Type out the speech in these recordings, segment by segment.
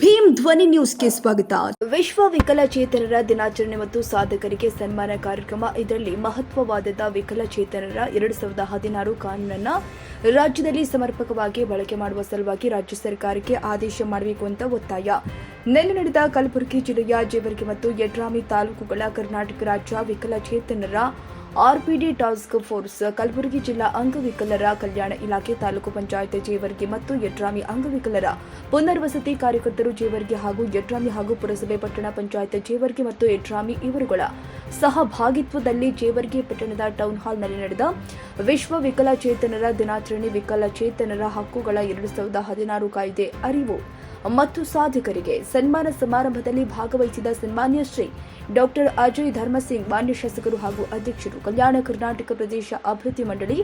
ಭೀಮ್ ಧ್ವನಿ ನ್ಯೂಸ್ಗೆ ಸ್ವಾಗತ. ವಿಶ್ವ ವಿಕಲಚೇತನರ ದಿನಾಚರಣೆ ಮತ್ತು ಸಾಧಕರಿಗೆ ಸನ್ಮಾನ ಕಾರ್ಯಕ್ರಮ. ಇದರಲ್ಲಿ ಮಹತ್ವವಾದ ವಿಕಲಚೇತನರ ಎರಡು ಸಾವಿರದ ಹದಿನಾರು ಕಾನೂನನ್ನು ರಾಜ್ಯದಲ್ಲಿ ಸಮರ್ಪಕವಾಗಿ ಬಳಕೆ ಮಾಡುವ ಸಲುವಾಗಿ ರಾಜ್ಯ ಸರ್ಕಾರಕ್ಕೆ ಆದೇಶ ಮಾಡಬೇಕು ಅಂತ ಒತ್ತಾಯ. ನಿನ್ನೆ ನಡೆದ ಕಲಬುರಗಿ ಜಿಲ್ಲೆಯ ಜೇವರ್ಗಿ ಮತ್ತು ಯಡ್ರಾಮಿ ತಾಲೂಕುಗಳ ಕರ್ನಾಟಕ ರಾಜ್ಯ ವಿಕಲಚೇತನರ ಆರ್ಪಿಡಿ ಟಾಸ್ಕ್ ಫೋರ್ಸ್ ಕಲಬುರಗಿ ಜಿಲ್ಲಾ ಅಂಗವಿಕಲರ ಕಲ್ಯಾಣ ಇಲಾಖೆ ತಾಲೂಕು ಪಂಚಾಯತ್ ಜೇವರ್ಗಿ ಮತ್ತು ಯಟ್ರಾಮಿ ಅಂಗವಿಕಲರ ಪುನರ್ವಸತಿ ಕಾರ್ಯಕರ್ತರು ಜೇವರ್ಗಿ ಹಾಗೂ ಯಟ್ರಾಮಿ ಹಾಗೂ ಪುರಸಭೆ ಪಟ್ಟಣ ಪಂಚಾಯತ್ ಜೇವರ್ಗಿ ಮತ್ತು ಯಟ್ರಾಮಿ ಇವರುಗಳ ಸಹಭಾಗಿತ್ವದಲ್ಲಿ ಜೇವರ್ಗಿ ಪಟ್ಟಣದ ಟೌನ್ ಹಾಲ್ನಲ್ಲಿ ನಡೆದ ವಿಶ್ವ ವಿಕಲಚೇತನರ ದಿನಾಚರಣೆ ವಿಕಲಚೇತನರ ಹಕ್ಕುಗಳ ಎರಡು ಸಾವಿರದ ಹದಿನಾರು ಕಾಯ್ದೆ ಅರಿವು. ಮತ್ತು ಸಾಧಕರಿಗೆ ಸನ್ಮಾನ ಸಮಾರಂಭದಲ್ಲಿ ಭಾಗವಹಿಸಿದ ಸನ್ಮಾನ್ಯ ಶ್ರೀ ಡಾಕ್ಟರ್ ಅಜಯ್ ಧರ್ಮಸಿಂಗ್, ಮಾನ್ಯ ಶಾಸಕರು ಹಾಗೂ ಅಧ್ಯಕ್ಷರು ಕಲ್ಯಾಣ ಕರ್ನಾಟಕ ಪ್ರದೇಶ ಅಭಿವೃದ್ಧಿ ಮಂಡಳಿ,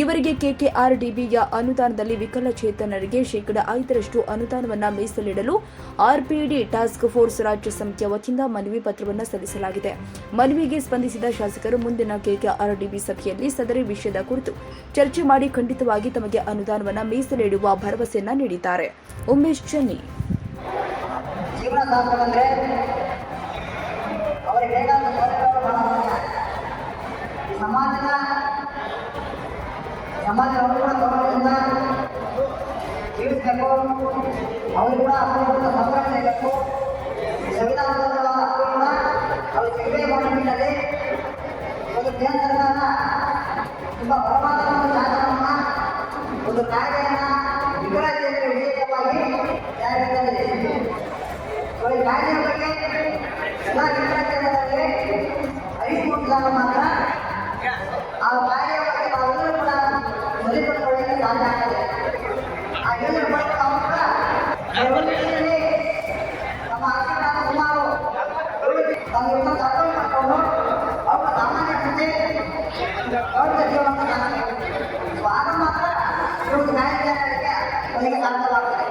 ಇವರಿಗೆ ಕೆಕೆಆರ್ಡಿಬಿಯ ಅನುದಾನದಲ್ಲಿ ವಿಕಲಚೇತನರಿಗೆ ಶೇಕಡಾ ಐದರಷ್ಟು ಅನುದಾನವನ್ನ ಮೀಸಲಿಡಲು ಆರ್ಪಿಡಿ ಟಾಸ್ಕ್ ಫೋರ್ಸ್ ರಾಜ್ಯ ಸಮಿತಿಯ ವತಿಯಿಂದ ಮನವಿ ಪತ್ರವನ್ನು ಸಲ್ಲಿಸಲಾಗಿದೆ. ಮನವಿಗೆ ಸ್ಪಂದಿಸಿದ ಶಾಸಕರು ಮುಂದಿನ ಕೆಕೆಆರ್ಡಿಬಿ ಸಭೆಯಲ್ಲಿ ಸದರಿ ವಿಷಯದ ಕುರಿತು ಚರ್ಚೆ ಮಾಡಿ ಖಂಡಿತವಾಗಿ ತಮಗೆ ಅನುದಾನವನ್ನು ಮೀಸಲಿಡುವ ಭರವಸೆಯನ್ನ ನೀಡಿದ್ದಾರೆ. ಉಮೇಶ್ ಚೆನ್ನಿ ಜೀವನ ಸಾಗಿಸಬೇಕಂದ್ರೆ ಅವರಿಗೆ ಬೇಕಾದ ಸಮಾಜದ ಸಮಾಜ ಅವರು ಕೂಡ ಗೌರವದಿಂದ ಜೀವಿಸಬೇಕು, ಅವ್ರಿಗೆ ಕೂಡ ಹಕ್ಕು ಕೂಡ ಮಾಡಿಬಿಟ್ಟದೆ ಒಂದು ಕೇಂದ್ರ ತುಂಬ ಹೊರಮಾದ ಒಂದು ಶಾಸನವನ್ನು ಕಾಯ್ದೆಯನ್ನು ಎಲ್ಲ ವಿದ್ಯಾರ್ಥಿಗಳಿಗೆ ಮಾತ್ರ. ಆ ಕಾರ್ಯವಾಗಿ ನಾವೆಲ್ಲರೂ ಕೂಡ ಸರಿಪಡಿಸಿಕೊಳ್ಳಿ ಸಾಧ್ಯ ಆಗ್ತದೆ. ಆ ಎಲ್ಲರೂ ಕೂಡ ನಾವು ತಮ್ಮ ಅರ್ಥ ಅವ್ರ ಜೀವನವನ್ನು ಸಾಗಿಸಬೇಕು ಆಗ ಮಾತ್ರ ಇವರು ನ್ಯಾಯಾಲಯಗಳಿಗೆ ಅವರಿಗೆ ಸಾಧ್ಯವಾಗ್ತದೆ.